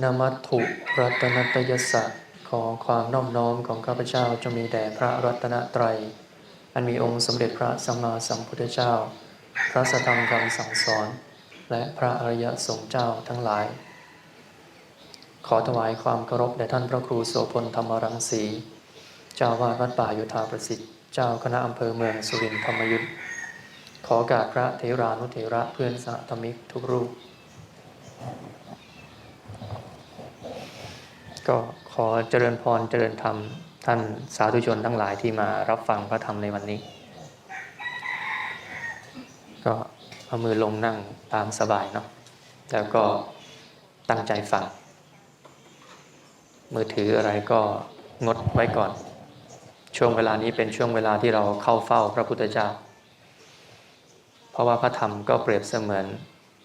นมัตถุรัตนตยสสะขอความน้อบน้อมของข้าพเจ้าจงมีแด่พระรัตนตรัย อันมีองค์สมเด็จพระสัมมาสัมพุทธเจ้า พระสธรรมคำสั่งสอน และพระอริยสงฆ์เจ้าทั้งหลาย ขอถวายความเคารพแด่ท่านพระครูโสพลธรรมรังสี เจ้าวาดวัดป่ายุทธาประสิทธิ์ เจ้าคณะอำเภอเมืองสุรินทร์ธรรมยุทธขอกาสพระเทรานุเทระเพื่อนสาธมิกทุกรูป ก็ขอเจริญพรเจริญธรรม ท่านสาธุชนทั้งหลายที่มารับฟังพระธรรมในวันนี้ ก็เอามือลงนั่งตามสบายเนาะแล้วก็ตั้งใจฟัง มือถืออะไรก็งดไว้ก่อน ช่วงเวลานี้เป็นช่วงเวลาที่เราเข้าเฝ้าพระพุทธเจ้า เพราะว่าพระธรรมก็เปรียบเสมือน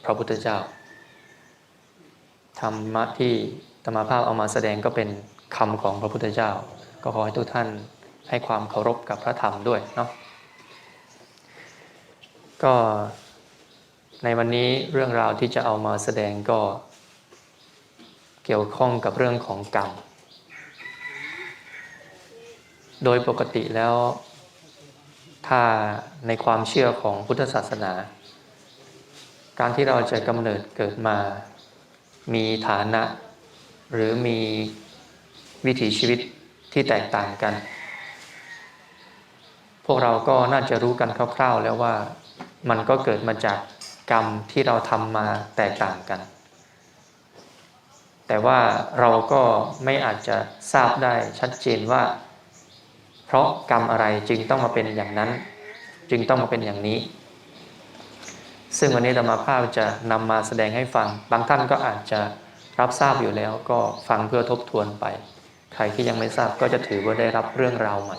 พระพุทธเจ้าธรรมะที่ ธรรมภาพเอามาแสดงก็เป็นคำของพระพุทธเจ้า ก็ขอให้ทุกท่านให้ความเคารพกับพระธรรมด้วยเนาะก็ในวันนี้เรื่องราวที่จะเอามาแสดงก็เกี่ยวข้องกับเรื่องของกรรม โดยปกติแล้ว ถ้าในความเชื่อของพุทธศาสนา การที่เราจะกำเนิดเกิดมา มีฐานะ หรือมีวิถีชีวิตที่แตกต่างกัน พวกเราก็น่าจะรู้กันคร่าวๆ แล้วว่ามันก็เกิดมาจากกรรมที่เราทำมาแตกต่างกัน แต่ว่าเราก็ไม่อาจจะทราบได้ชัดเจนว่า เพราะกรรมอะไรจึงต้องมาเป็นอย่างนั้น จึงต้องมาเป็นอย่างนี้ ซึ่งวันนี้ธรรมาภาพจะนำมาแสดงให้ฟัง บางท่านก็อาจจะ รับทราบอยู่แล้วก็ฟังเพื่อทบทวนไป ใครที่ยังไม่ทราบก็จะถือว่าได้รับเรื่องราวใหม่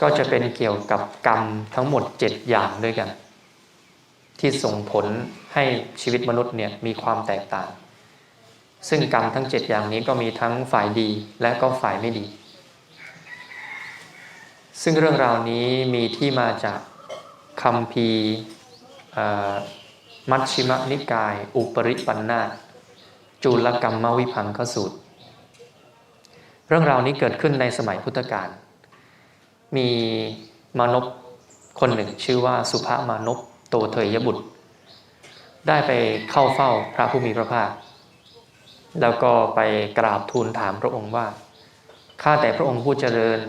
ก็จะเป็นเกี่ยวกับกรรมทั้งหมด 7 อย่างด้วยกัน ที่ส่งผลให้ชีวิตมนุษย์เนี่ยมีความแตกต่าง ซึ่งกรรมทั้ง 7 อย่างนี้ก็มีทั้งฝ่ายดีและก็ฝ่ายไม่ดี ซึ่งเรื่องราวนี้มีที่มาจากคำพี มัชชิมนิกาย อุปริปันนาจุลกรรมวิพังคสูตร เรื่องราวนี้เกิดขึ้นในสมัยพุทธกาลมีมานพคนหนึ่งชื่อว่าสุภามานพโตเทยบุตร ได้ไปเข้าเฝ้าพระผู้มีพระภาค แล้วก็ไปกราบทูลถามพระองค์ว่าข้าแต่พระองค์ผู้เจริญ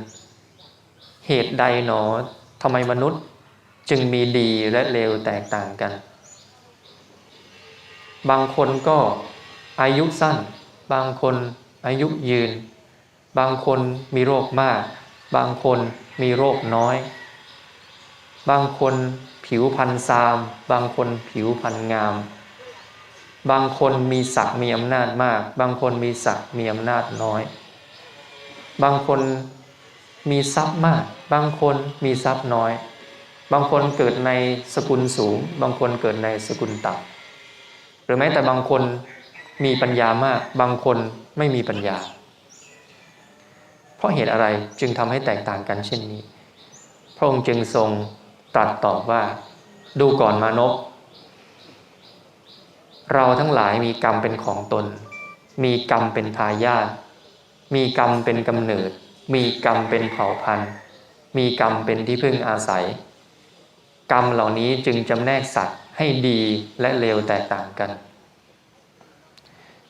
เหตุใดหนอทำไมมนุษย์จึงมีดีและเลวแตกต่างกัน บางคนก็อายุสั้น บางคนอายุยืน บางคนมีโรคมาก บางคนมีโรคน้อย บางคนผิวพรรณซาม บางคนผิวพรรณงาม บางคนมีศักดิ์มีอำนาจมาก บางคนมีศักดิ์มีอำนาจน้อย บางคนมีทรัพย์มาก บางคนมีทรัพย์น้อย บางคนเกิดในสกุลสูง บางคนเกิดในสกุลต่ำ หรือแม้แต่บางคนมีปัญญามาก บางคนไม่มีปัญญา เพราะเหตุอะไรจึงทำให้แตกต่างกันเช่นนี้ พระองค์จึงทรงตรัสตอบว่า ดูก่อนมานพเราทั้งหลายมีกรรมเป็นของตน มีกรรมเป็นทายาทมีกรรมเป็นกำเนิด มีกรรมเป็นเผ่าพันธุ์ มีกรรมเป็นที่พึ่งอาศัย กรรมเหล่านี้จึงจำแนกสัตว์ให้ดีและเลวแตกต่างกัน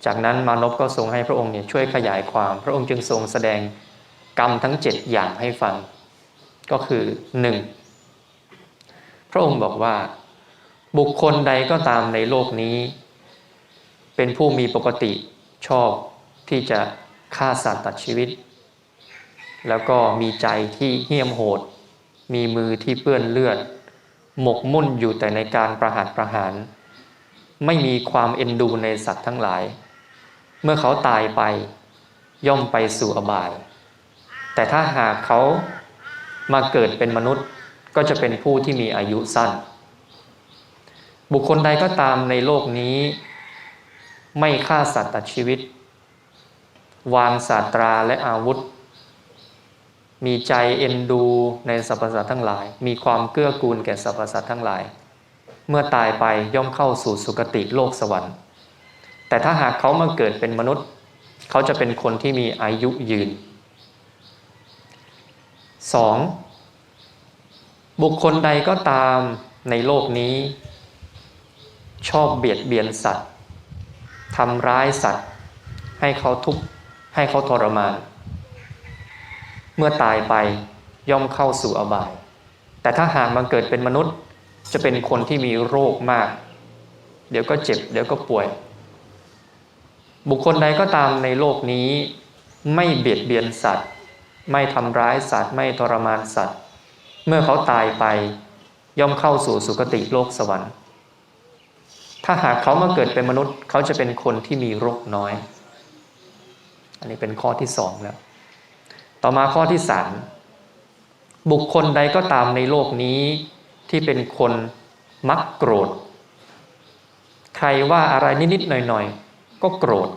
จากนั้นมานพก็ทรงให้พระองค์เนี่ยช่วยขยายความ พระองค์จึงทรงแสดงกรรมทั้งเจ็ดอย่างให้ฟัง ก็คือหนึ่งพระองค์บอกว่า บุคคลใดก็ตามในโลกนี้ เป็นผู้มีปกติชอบที่จะฆ่าสัตว์ตัดชีวิต แล้วก็มีใจที่เหี้ยมโหด มีมือที่เปื้อนเลือด หมกมุ่นอยู่แต่ในการประหารประหาร ไม่มีความเอ็นดูในสัตว์ทั้งหลาย เมื่อเขาตายไปย่อมไปสู่อบาย แต่ถ้าหากเขามาเกิดเป็นมนุษย์ก็จะเป็นผู้ที่มีอายุสั้น บุคคลใดก็ตามในโลกนี้ ไม่ฆ่าสัตว์ตัดชีวิต วางศาสตราและอาวุธ มีใจเอ็นดูในสรรพสัตว์ทั้งหลาย มีความเกื้อกูลแก่สรรพสัตว์ทั้งหลาย เมื่อตายไปย่อมเข้าสู่สุคติโลกสวรรค์ แต่ถ้าหากเขามาเกิดเป็นมนุษย์ เขาจะเป็นคนที่มีอายุยืน 2. บุคคลใดก็ตามในโลกนี้ ชอบเบียดเบียนสัตว์ทำร้ายสัตว์ ให้เขาทุกข์ให้เขาทรมาน มื่อตายไปย่อมเข้าสู่อบาย แต่ถ้าหากมาเกิดเป็นมนุษย์ จะเป็นคนที่มีโรคมาก เดี๋ยวก็เจ็บ เดี๋ยวก็ป่วย บุคคลใดก็ตามในโลกนี้ ไม่เบียดเบียนสัตว์ ไม่ทำร้ายสัตว์ ไม่ทรมานสัตว์ เมื่อเขาตายไป ย่อมเข้าสู่สุคติโลกสวรรค์ ถ้าหากเขามาเกิดเป็นมนุษย์ เขาจะเป็นคนที่มีโรคน้อย อันนี้เป็นข้อที่สองแล้ว ต่อมาข้อที่สามบุคคลใดก็ตามในโลกนี้ ที่เป็นคนมักโกรธ ใครว่าอะไรนิดๆหน่อยๆ ก็โกรธ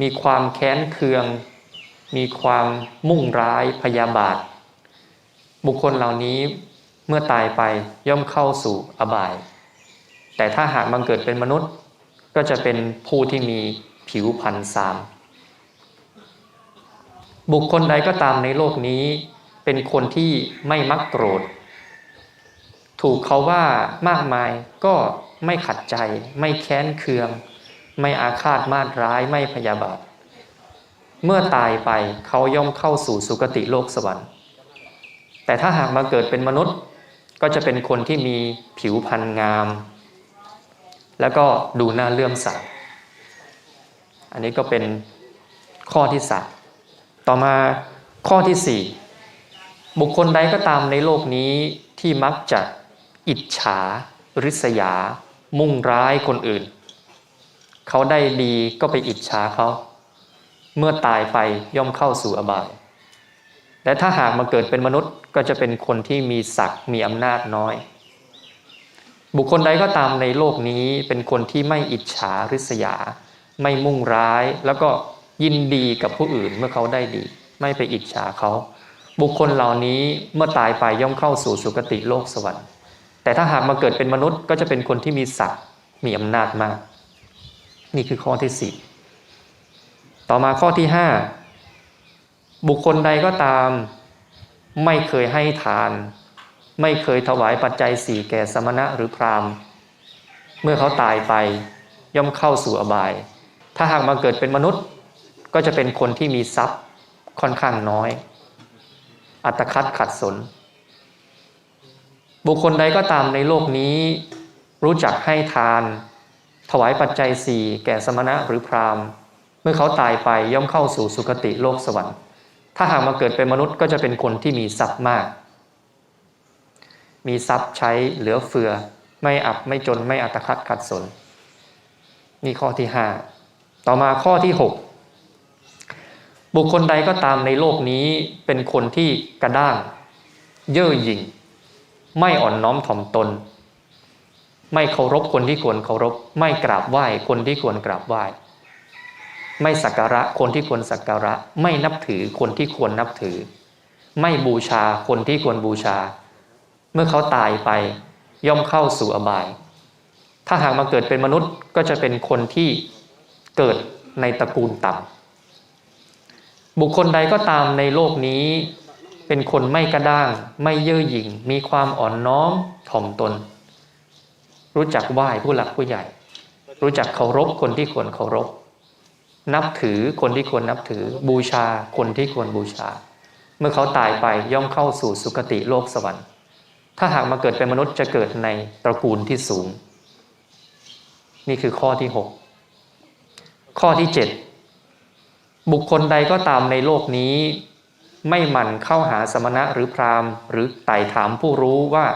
มีความแค้นเคือง มีความมุ่งร้ายพยาบาท บุคคลเหล่านี้เมื่อตายไปย่อมเข้าสู่อบาย แต่ถ้าหากบังเกิดเป็นมนุษย์ ก็จะเป็นผู้ที่มีผิวพรรณสาม บุคคลใดก็ตามในโลกนี้ เป็นคนที่ไม่มักโกรธ ถูกเขาว่ามากมายก็ไม่ขัดใจ ไม่แค้นเคือง ไม่อาฆาตมาตร้ายไม่พยาบาท เมื่อตายไปเขาย่อมเข้าสู่สุคติโลกสวรรค์ แต่ถ้าหากมาเกิดเป็นมนุษย์ ก็จะเป็นคนที่มีผิวพรรณงาม แล้วก็ดูน่าเลื่อมใสอันนี้ก็เป็นข้อที่สาม ต่อมาข้อที่สี่บุคคลใดก็ตามในโลกนี้ที่มักจะอิจฉา ริษยา มุ่งร้ายคนอื่น เขาได้ดีก็ไปอิจฉาเขา เมื่อตายไปย่อมเข้าสู่อบาย และถ้าหากมาเกิดเป็นมนุษย์ก็จะเป็นคนที่มีศักดิ์มีอำนาจน้อย บุคคลใดก็ตามในโลกนี้เป็นคนที่ไม่อิจฉาริษยา ไม่มุ่งร้ายแล้วก็ ยินดีกับผู้อื่นเมื่อเขาได้ดี ไม่ไปอิจฉาเขา บุคคลเหล่านี้เมื่อตายไปย่อมเข้าสู่สุคติโลกสวรรค์ แต่ถ้าหากมาเกิดเป็นมนุษย์ก็จะเป็นคนที่มีศักดิ์มีอำนาจมาก นี่คือข้อที่สี่ต่อมาข้อที่ห้าบุคคลใดก็ตาม ไม่เคยให้ทาน ไม่เคยถวายปัจจัยสี่แก่สมณะหรือพราหมณ์เมื่อเขาตายไปย่อมเข้าสู่อบาย ถ้าหากมาเกิดเป็นมนุษย์ ก็จะเป็นคนที่มีทรัพย์ค่อนข้างน้อย อัตคัดขัดสน บุคคลใดก็ตามในโลกนี้ รู้จักให้ทาน ถวายปัจจัยสี่แก่สมณะหรือพราหมณ์ เมื่อเขาตายไปย่อมเข้าสู่สุคติโลกสวรรค์ ถ้าหากมาเกิดเป็นมนุษย์ก็จะเป็นคนที่มีทรัพย์มาก มีทรัพย์ใช้เหลือเฟือ ไม่อับไม่จนไม่อัตคัดขัดสนนี่ข้อที่ห้าต่อมาข้อที่หก บุคคลใดก็ตามในโลกนี้เป็นคนที่กระด้าง เย่อหยิ่ง ไม่อ่อนน้อมถ่อมตน ไม่เคารพคนที่ควรเคารพ ไม่กราบไหว้คนที่ควรกราบไหว้ ไม่สักการะคนที่ควรสักการะ ไม่นับถือคนที่ควรนับถือ ไม่บูชาคนที่ควรบูชา เมื่อเขาตายไปย่อมเข้าสู่อบาย ถ้าหากมาเกิดเป็นมนุษย์ก็จะเป็นคนที่เกิดในตระกูลต่ำ บุคคลใดก็ตามในโลกนี้ เป็นคนไม่กระด้าง ไม่เย่อหยิ่ง มีความอ่อนน้อมถ่อมตน รู้จักไหว้ผู้หลักผู้ใหญ่ รู้จักเคารพคนที่ควรเคารพ นับถือคนที่ควรนับถือ บูชาคนที่ควรบูชา เมื่อเขาตายไปย่อมเข้าสู่สุคติโลกสวรรค์ ถ้าหากมาเกิดเป็นมนุษย์จะเกิดในตระกูลที่สูง นี่คือข้อที่ 6 ข้อที่ 7 บุคคลใดก็ตามในโลกนี้ ไม่หมั่นเข้าหาสมณะหรือพราหมณ์ หรือไต่ถามผู้รู้ว่า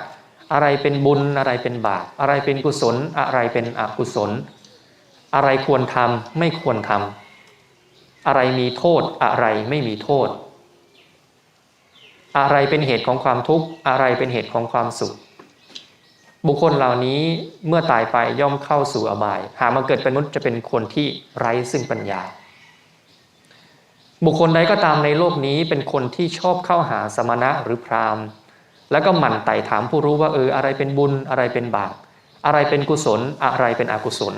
อะไรเป็นบุญอะไรเป็นบาปอะไรเป็นกุศล อะไรเป็นอกุศล อะไรควรทำไม่ควรทำอะไรมีโทษอะไรไม่มีโทษ อะไรเป็นเหตุของความทุกข์อะไรเป็นเหตุของความสุข บุคคลเหล่านี้เมื่อตายไปย่อมเข้าสู่อบาย หามาเกิดเป็นมนุษย์จะเป็นคนที่ไร้ซึ่งปัญญา บุคคลใดก็ตามในโลกนี้เป็นคนที่ชอบเข้าหาสมณะหรือพราหมณ์ แล้วก็หมั่นไต่ถามผู้รู้ว่าเอออะไรเป็นบุญอะไรเป็นบาปอะไรเป็นกุศลอะไรเป็นอกุศล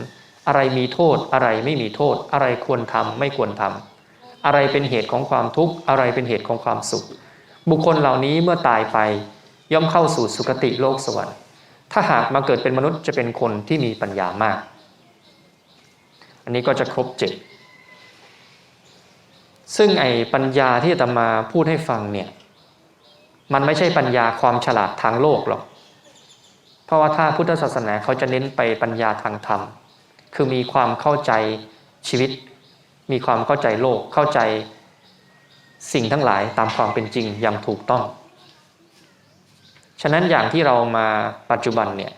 อะไรมีโทษอะไรไม่มีโทษ อะไรควรทำไม่ควรทำอะไรเป็นเหตุของความทุกข์อะไรเป็นเหตุของความสุข บุคคลเหล่านี้เมื่อตายไปย่อมเข้าสู่สุคติโลกสวรรค์ถ้าหากมาเกิดเป็นมนุษย์จะเป็นคนที่มีปัญญามาก อันนี้ก็จะครบเจ็ด ซึ่งไอ้ปัญญาที่อาตมาพูดให้ฟังเนี่ย มันไม่ใช่ปัญญาความฉลาดทางโลกหรอก เพราะว่าถ้าพุทธศาสนาเขาจะเน้นไปปัญญาทางธรรม คือมีความเข้าใจชีวิต มีความเข้าใจโลก เข้าใจสิ่งทั้งหลายตามความเป็นจริงอย่างถูกต้อง ฉะนั้นอย่างที่เรามาปัจจุบันเนี่ย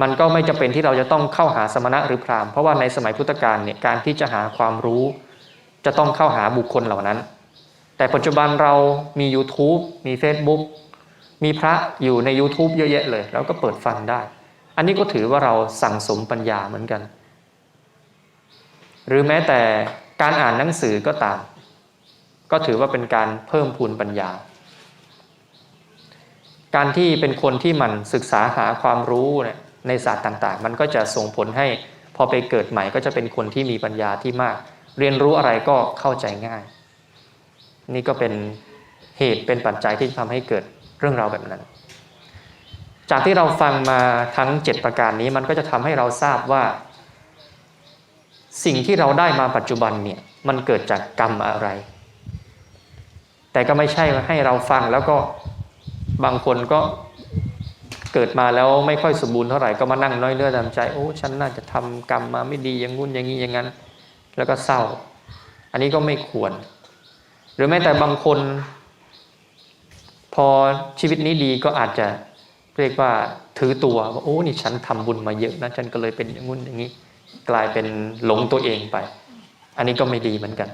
มันก็ไม่จำเป็นที่เราจะต้องเข้าหาสมณะหรือพราหมณ์เพราะว่าในสมัยพุทธกาลเนี่ยการที่จะหาความรู้ จะต้องเข้าหาบุคคลเหล่านั้น แต่ปัจจุบันเรามี YouTube มี Facebook มีพระอยู่ใน YouTube เยอะแยะเลย แล้วก็เปิดฟังได้ อันนี้ก็ถือว่าเราสั่งสมปัญญาเหมือนกัน หรือแม้แต่การอ่านหนังสือก็ตาม ก็ถือว่าเป็นการเพิ่มพูนปัญญา การที่เป็นคนที่มันศึกษาหาความรู้เนี่ยในศาสตร์ต่าง ๆ มันก็จะส่งผลให้พอไปเกิดใหม่ก็จะเป็นคนที่มีปัญญาที่มาก เรียนรู้อะไรก็เข้าใจง่าย นี่ก็เป็นเหตุเป็นปัจจัยที่ทำให้เกิดเรื่องราวแบบนั้น จากที่เราฟังมาทั้ง 7 ประการนี้มันก็จะทำให้เราทราบว่า สิ่งที่เราได้มาปัจจุบันเนี่ยมันเกิดจากกรรมอะไร แต่ก็ไม่ใช่ให้เราฟังแล้วก็บางคนก็เกิดมาแล้วไม่ค่อยสมบูรณ์เท่าไหร่ก็มานั่งน้อยเนื้อตามใจโอ้ฉันน่าจะทำกรรมมาไม่ดีอย่างงู้นอย่างนี้อย่างนั้น แล้วก็เศร้า อันนี้ก็ไม่ควร หรือแม้แต่บางคน พอชีวิตนี้ดีก็อาจจะเรียกว่าถือตัวว่าโอ้นี่ฉันทำบุญมาเยอะนะฉันก็เลยเป็นอย่างงู้นอย่างนี้ กลายเป็นหลงตัวเองไป อันนี้ก็ไม่ดีเหมือนกัน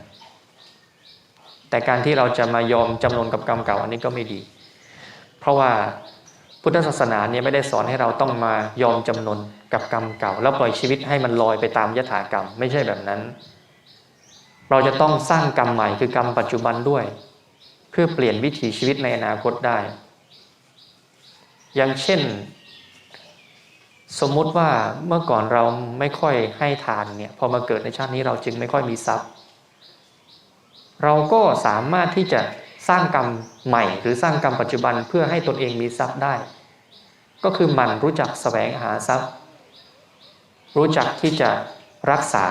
แต่การที่เราจะมายอมจำนนกับกรรมเก่า อันนี้ก็ไม่ดี เพราะว่าพุทธศาสนาเนี่ยไม่ได้สอนให้เราต้องมายอมจำนน กับกรรมเก่า แล้วปล่อยชีวิตให้มันลอยไปตามยถากรรม ไม่ใช่แบบนั้น เราจะต้องสร้างกรรมใหม่คือกรรมปัจจุบันด้วย เพื่อเปลี่ยนวิถีชีวิตในอนาคตได้ อย่างเช่น สมมุติว่าเมื่อก่อนเราไม่ค่อยให้ทานเนี่ยพอมาเกิดในชาตินี้เราจึงไม่ค่อยมีทรัพย์ เราก็สามารถที่จะสร้างกรรมใหม่ หรือสร้างกรรมปัจจุบันเพื่อให้ตนเองมีทรัพย์ได้ ก็คือมันรู้จักแสวงหาทรัพย์ รู้จักที่จะรักษา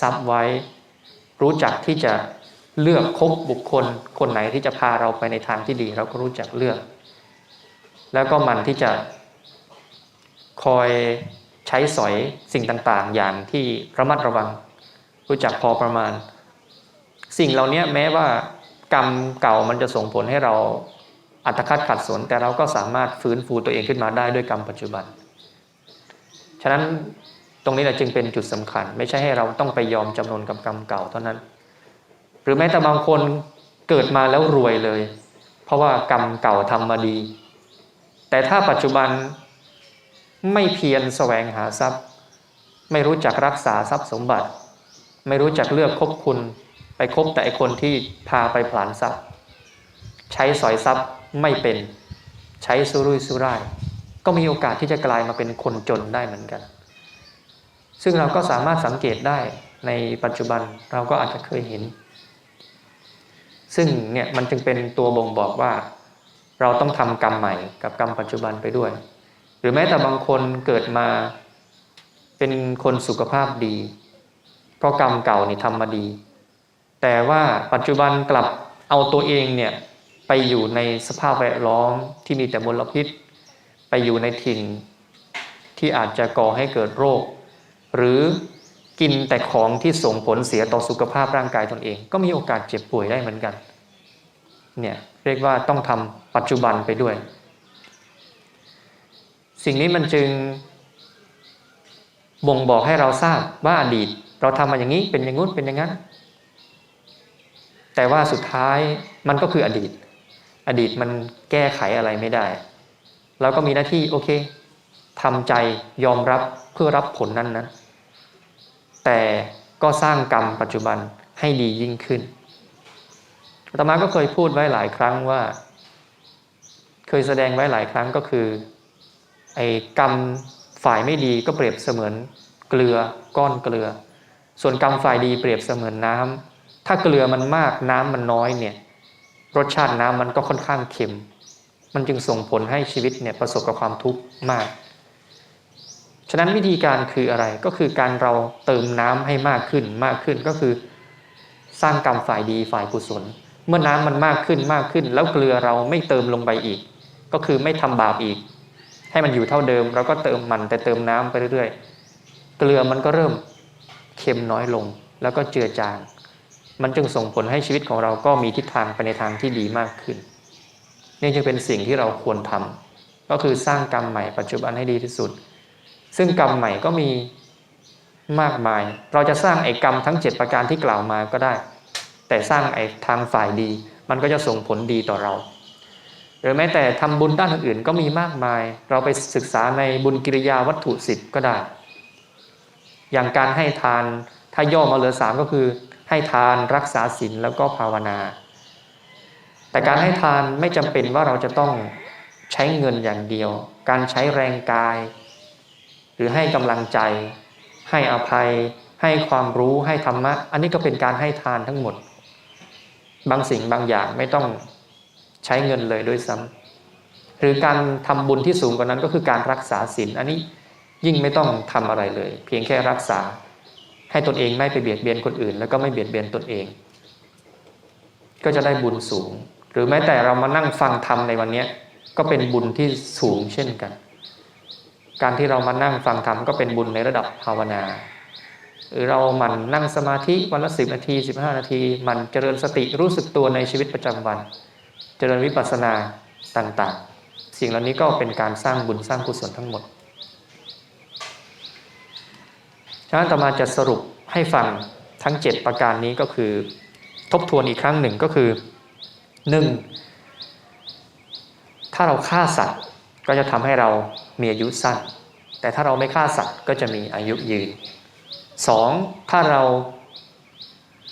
ทรัพย์ไว้ รู้จักที่จะเลือกคบบุคคล คนไหนที่จะพาเราไปในทางที่ดี เราก็รู้จักเลือก แล้วก็มันที่จะคอยใช้สอยสิ่งต่างๆ อย่างที่ระมัดระวัง รู้จักพอประมาณ สิ่งเหล่านี้แม้ว่ากรรมเก่ามันจะส่งผลให้เราอัตคัดขัดสนแต่เราก็สามารถฟื้นฟูตัวเองขึ้นมาได้ด้วยกรรมปัจจุบัน ฉะนั้น ตรงนี้แหละจึงเป็นจุดสำคัญ ไม่ใช่ให้เราต้องไปยอมจำนนกับกรรมเก่าเท่านั้น หรือแม้แต่บางคนเกิดมาแล้วรวยเลย เพราะว่ากรรมเก่าทำมาดี แต่ถ้าปัจจุบันไม่เพียรแสวงหาทรัพย์ ไม่รู้จักรักษาทรัพย์สมบัติ ไม่รู้จักเลือกคบคุณ ไปคบแต่ไอคนที่พาไปผลานทรัพย์ ใช้สอยทรัพย์ไม่เป็น ใช้สุรุ่ยสุร่ายก็มีโอกาสที่จะกลายมาเป็นคนจนได้เหมือนกัน ซึ่งเราก็สามารถสังเกตได้ในปัจจุบันเราก็อาจจะเคยเห็น ซึ่งเนี่ยมันจึงเป็นตัวบ่งบอกว่า เราต้องทำกรรมใหม่กับกรรมปัจจุบันไปด้วย หรือแม้แต่บางคนเกิดมาเป็นคนสุขภาพดี เพราะกรรมเก่านี่ทำมาดี แต่ว่าปัจจุบันกลับเอาตัวเองเนี่ยไปอยู่ในสภาพแวดล้อมที่มีแต่มลพิษ ไปอยู่ในถิ่นที่อาจจะก่อให้เกิดโรค หรือกินแต่ของที่ส่งผลเสียต่อสุขภาพร่างกายตนเอง ก็มีโอกาสเจ็บป่วยได้เหมือนกันเนี่ยเรียกว่าต้องทำปัจจุบันไปด้วย สิ่งนี้มันจึง บ่งบอกให้เราทราบว่าอดีต เราทำมาอย่างนี้เป็นอย่างงู้นเป็นอย่างนั้น แต่ว่าสุดท้ายมันก็คืออดีต อดีตมันแก้ไขอะไรไม่ได้ เราก็มีหน้าที่โอเคทำใจยอมรับเพื่อรับผลนั้นนะ แต่ก็สร้างกรรมปัจจุบันให้ดียิ่งขึ้นอาตมาก็เคยพูดไว้หลายครั้งว่า เคยแสดงไว้หลายครั้งก็คือไอ้กรรมฝ่ายไม่ดีก็เปรียบเสมือนเกลือก้อนเกลือ ส่วนกรรมฝ่ายดีเปรียบเสมือนน้ำถ้าเกลือมันมากน้ำมันน้อยเนี่ย รสชาติน้ำมันก็ค่อนข้างเค็ม มันจึงส่งผลให้ชีวิตเนี่ยประสบกับความทุกข์มาก ฉะนั้นวิธีการคืออะไรก็คือการเราเติมน้ำให้มากขึ้นมากขึ้นก็คือ สร้างกรรมฝ่ายดีฝ่ายกุศล เมื่อน้ำมันมากขึ้นมากขึ้น แล้วเกลือเราไม่เติมลงไปอีก ก็คือไม่ทำบาปอีก ให้มันอยู่เท่าเดิมเราก็เติมมันแต่เติมน้ำไปเรื่อยๆ เกลือมันก็เริ่มเค็มน้อยลงแล้วก็เจือจาง มันจึงส่งผลให้ชีวิตของเราก็มีทิศทางไปในทางที่ดีมากขึ้น นี่จึงเป็นสิ่งที่เราควรทำก็คือสร้างกรรมใหม่ปัจจุบันให้ดีที่สุด ซึ่งกรรมใหม่ก็มีมากมาย เราจะสร้างไอ้กรรมทั้ง 7 ประการที่กล่าวมาก็ได้ แต่สร้างไอ้ทางฝ่ายดี มันก็จะส่งผลดีต่อเรา หรือแม้แต่ทำบุญด้านอื่นๆก็มีมากมาย เราไปศึกษาในบุญกิริยาวัตถุสิบก็ได้ อย่างการให้ทานถ้าย่อมาเหลือสามก็คือ ให้ทานรักษาศีลแล้วก็ภาวนา แต่การให้ทานไม่จำเป็นว่าเราจะต้องใช้เงินอย่างเดียว การใช้แรงกาย หรือให้กำลังใจ ให้อภัย ให้ความรู้ให้ธรรมะ อันนี้ก็เป็นการให้ทานทั้งหมด บางสิ่งบางอย่างไม่ต้องใช้เงินเลยด้วยซ้ำหรือการทำบุญที่สูงกว่านั้นก็คือการรักษาศีลอันนี้ยิ่งไม่ต้องทำอะไรเลย เพียงแค่รักษา ให้ตนเองไม่ไปเบียดเบียนคนอื่น แล้วก็ไม่เบียดเบียนตนเอง ก็จะได้บุญสูง หรือแม้แต่เรามานั่งฟังธรรมในวันนี้ก็เป็นบุญที่สูงเช่นกัน การที่เรามานั่งฟังธรรมก็เป็นบุญในระดับภาวนา หรือเราหมั่นนั่งสมาธิวันละสิบนาทีสิบห้านาทีหมันเจริญสติรู้สึกตัวในชีวิตประจำวัน เจริญวิปัสสนาต่างๆ สิ่งเหล่านี้ก็เป็นการสร้างบุญสร้างกุศลทั้งหมดฉะนั้นต่อมาจะสรุปให้ฟังทั้ง 7 ประการนี้ก็คือ ทบทวนอีกครั้งหนึ่งก็คือ 1. ถ้าเราฆ่าสัตว์ ก็จะทำให้เรามีอายุสั้น แต่ถ้าเราไม่ฆ่าสัตว์ก็จะมีอายุยืน 2. ถ้าเรา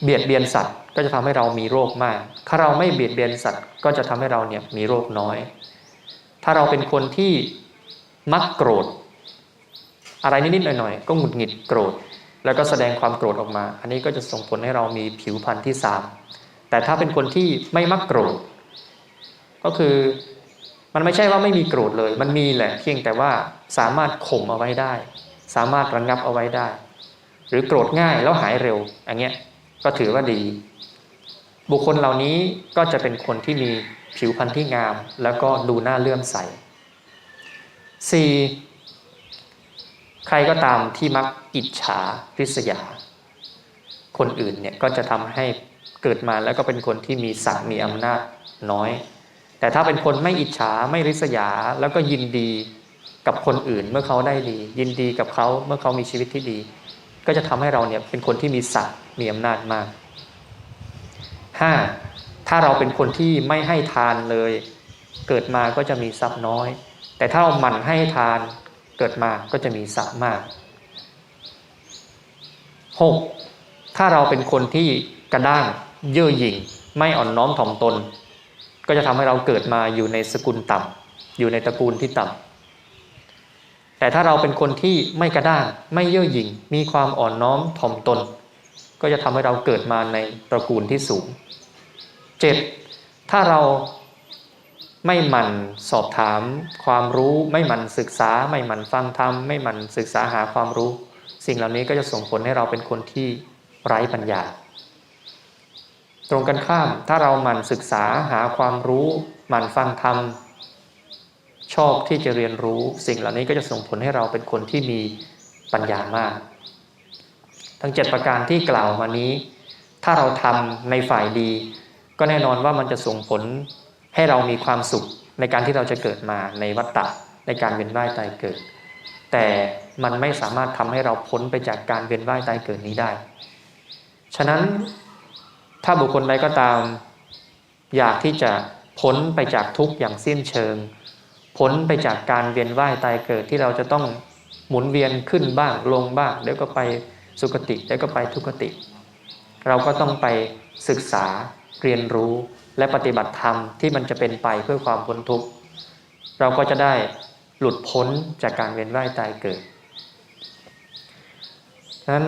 เบียดเบียนสัตว์ก็จะทำให้เรามีโรคมาก ถ้าเราไม่เบียดเบียนสัตว์ก็จะทำให้เราเนี่ยมีโรคน้อย ถ้าเราเป็นคนที่มักโกรธ อะไรนิดๆหน่อยๆ ก็หงุดหงิดโกรธ แล้วก็แสดงความโกรธออกมา อันนี้ก็จะส่งผลให้เรามีผิวพรรณที่สามแต่ถ้าเป็นคนที่ไม่มักโกรธ ก็คือ มันไม่ใช่ว่าไม่มีโกรธเลย มันมีแหละเพียงแต่ว่าสามารถข่มเอาไว้ได้ สามารถระงงับเอาไว้ได้ หรือโกรธง่ายแล้วหายเร็วอย่างเงี้ยก็ถือว่าดี บุคคลเหล่านี้ก็จะเป็นคนที่มีผิวพรรณที่งาม แล้วก็ดูหน่าเลื่อมใส 4. ใครก็ตามที่มักอิจฉาริษยา คนอื่นเนี่ยก็จะทำให้เกิดมาแล้วก็เป็นคนที่มีศักดิ์มีอำนาจน้อย แต่ถ้าเป็นคนไม่อิจฉาไม่ริษยา แล้วก็ยินดีกับคนอื่นเมื่อเขาได้ดี ยินดีกับเขาเมื่อเขามีชีวิตที่ดี ก็จะทำให้เราเนี่ยเป็นคนที่มีศักดิ์มีอำนาจมาก 5. ถ้าเราเป็นคนที่ไม่ให้ทานเลย เกิดมาก็จะมีทรัพย์น้อย แต่ถ้าเราหมั่นให้ทานเกิดมาก็จะมีทรัพย์มาก 6. ถ้าเราเป็นคนที่กระด้างเย่อหยิ่ง ไม่อ่อนน้อมถ่อมตน ก็จะทำให้เราเกิดมาอยู่ในสกุลต่ำอยู่ในตระกูลที่ต่ำแต่ถ้าเราเป็นคนที่ไม่กระด้างไม่เย่อหยิ่งมีความอ่อนน้อมถ่อมตน ก็จะทำให้เราเกิดมาในตระกูลที่สูง 7. ถ้าเราไม่หมั่นสอบถามความรู้ไม่หมั่นศึกษา ไม่หมั่นฟังธรรมไม่หมั่นศึกษาหาความรู้ สิ่งเหล่านี้ก็จะส่งผลให้เราเป็นคนที่ไร้ปัญญา ตรงกันข้ามถ้าเราหมั่นศึกษาหาความรู้ หมั่นฟังธรรมชอบที่จะเรียนรู้สิ่งเหล่านี้ก็จะส่งผลให้เราเป็นคนที่มีปัญญามาก ทั้ง 7 ประการที่กล่าวมานี้ ถ้าเราทำในฝ่ายดี ก็แน่นอนว่ามันจะส่งผลให้เรามีความสุขในการที่เราจะเกิดมาในวัฏฏะในการเวียนว่ายตายเกิด แต่มันไม่สามารถทำให้เราพ้นไปจากการเวียนว่ายตายเกิดนี้ได้ ฉะนั้น ถ้าบุคคลใดก็ตาม อยากที่จะพ้นไปจากทุกข์อย่างสิ้นเชิง พ้นไปจากการเวียนว่ายตายเกิดที่เราจะต้องหมุนเวียนขึ้นบ้างลงบ้างเดี๋ยวก็ไปสุคติเดี๋ยวก็ไปทุกติ เราก็ต้องไปศึกษาเรียนรู้และปฏิบัติธรรมที่มันจะเป็นไปเพื่อความพ้นทุกข์เราก็จะได้หลุดพ้นจากการเวียนว่ายตายเกิดฉะนั้น